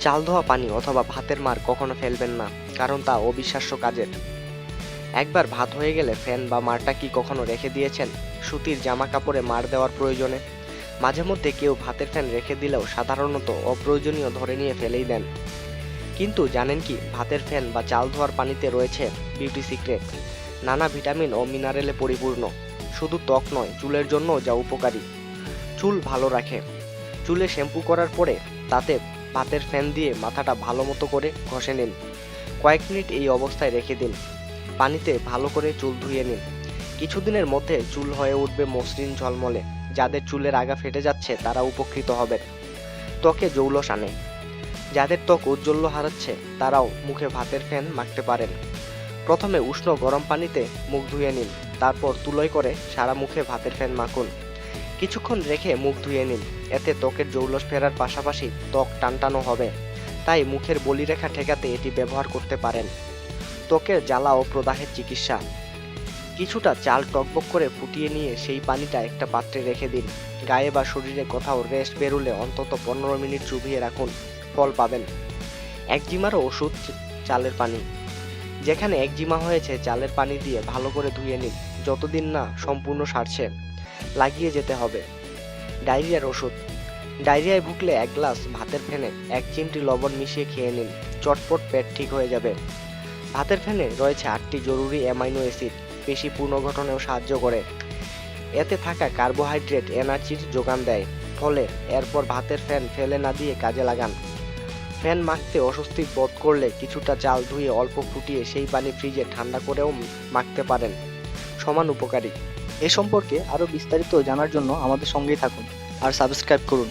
চাল ধোয়া পানি অথবা ভাতের মার কখনো ফেলবেন না, কারণ তা অবিশ্বাস্য কাজের। একবার ভাত হয়ে গেলে ফ্যান বা মারটা কি কখনো রেখে দিয়েছেন? সুতির জামা কাপড়ে মার দেওয়ার প্রয়োজনে? মাঝে মধ্যে কেউ ভাতের ফ্যান রেখে দিলেও সাধারণত অপ্রয়োজনীয় ধরে নিয়ে ফেলেই দেন। কিন্তু জানেন কি, ভাতের ফ্যান বা চাল ধোয়ার পানিতে রয়েছে বিউটি সিক্রেট। নানা ভিটামিন ও মিনারেলে পরিপূর্ণ। শুধু ত্বক নয়, চুলের জন্যও যা উপকারী। চুল ভালো রাখে। চুলে শ্যাম্পু করার পরে তাতে ভাতের ফ্যান দিয়ে মাথাটা ভালো মতো করে ঘষে নিন। কয়েক মিনিট এই অবস্থায় রেখে দিন। পানিতে ভালো করে চুল ধুয়ে নিন। কিছুদিনের মধ্যে চুল হয়ে উঠবে মসৃণ ঝলমলে। যাদের চুলের আগা ফেটে যাচ্ছে, তারা উপকৃত হবেন। ত্বকে জৌলস আনে। যাদের ত্বক উজ্জ্বল্য হারাচ্ছে, তারাও মুখে ভাতের ফ্যান মাখতে পারেন। প্রথমে উষ্ণ গরম পানিতে মুখ ধুয়ে নিন। তারপর তুলোয় করে সারা মুখে ভাতের ফ্যান মাখুন। কিছুক্ষণ রেখে মুখ ধুয়ে নিন। এতে ত্বকের জৌলস ফেরার পাশাপাশি ত্বক টানটানো হবে। তাই মুখের বলিরেখা ঠেকাতে এটি ব্যবহার করতে পারেন। ত্বকের জ্বালা ও প্রদাহের চিকিৎসা। কিছুটা চাল টকবক করে ফুটিয়ে নিয়ে সেই পানিটা একটা পাত্রে রেখে দিন। গায়ে বা শরীরে কোথাও রেস্ট বেরুলে অন্তত পনেরো মিনিট চুবিয়ে রাখুন। ফল পাবেন। একজিমারও ওষুধ চালের পানি। যেখানে একজিমা হয়েছে চালের পানি দিয়ে ভালো করে ধুয়ে নিন, যতদিন না সম্পূর্ণ সারছে। লাগিয়ে যেতে হবে। ডায়রিয়ার ওষুধ। ডায়রিয়ায় ভুগলে এক গ্লাস ভাতের ফেনে এক চিমটি লবণ মিশিয়ে খেয়ে নিন, চটপট পেট ঠিক হয়ে যাবে। ভাতের ফেনে রয়েছে আটটি জরুরি অ্যামাইনো অ্যাসিড, পেশি পুনর্গঠনেও সাহায্য করে। এতে থাকা কার্বোহাইড্রেট, এনার্জির যোগান দেয়। ফলে এরপর ভাতের ফ্যান ফেলে না দিয়ে কাজে লাগান। ফ্যান মাখতে অস্বস্তি বোধ করলে কিছুটা চাল ধুয়ে অল্প ফুটিয়ে সেই পানি ফ্রিজে ঠান্ডা করেও মাখতে পারেন। সমান উপকারী। এ সম্পর্কে আরও বিস্তারিত জানার জন্য আমাদের সঙ্গেই থাকুন আর সাবস্ক্রাইব করুন।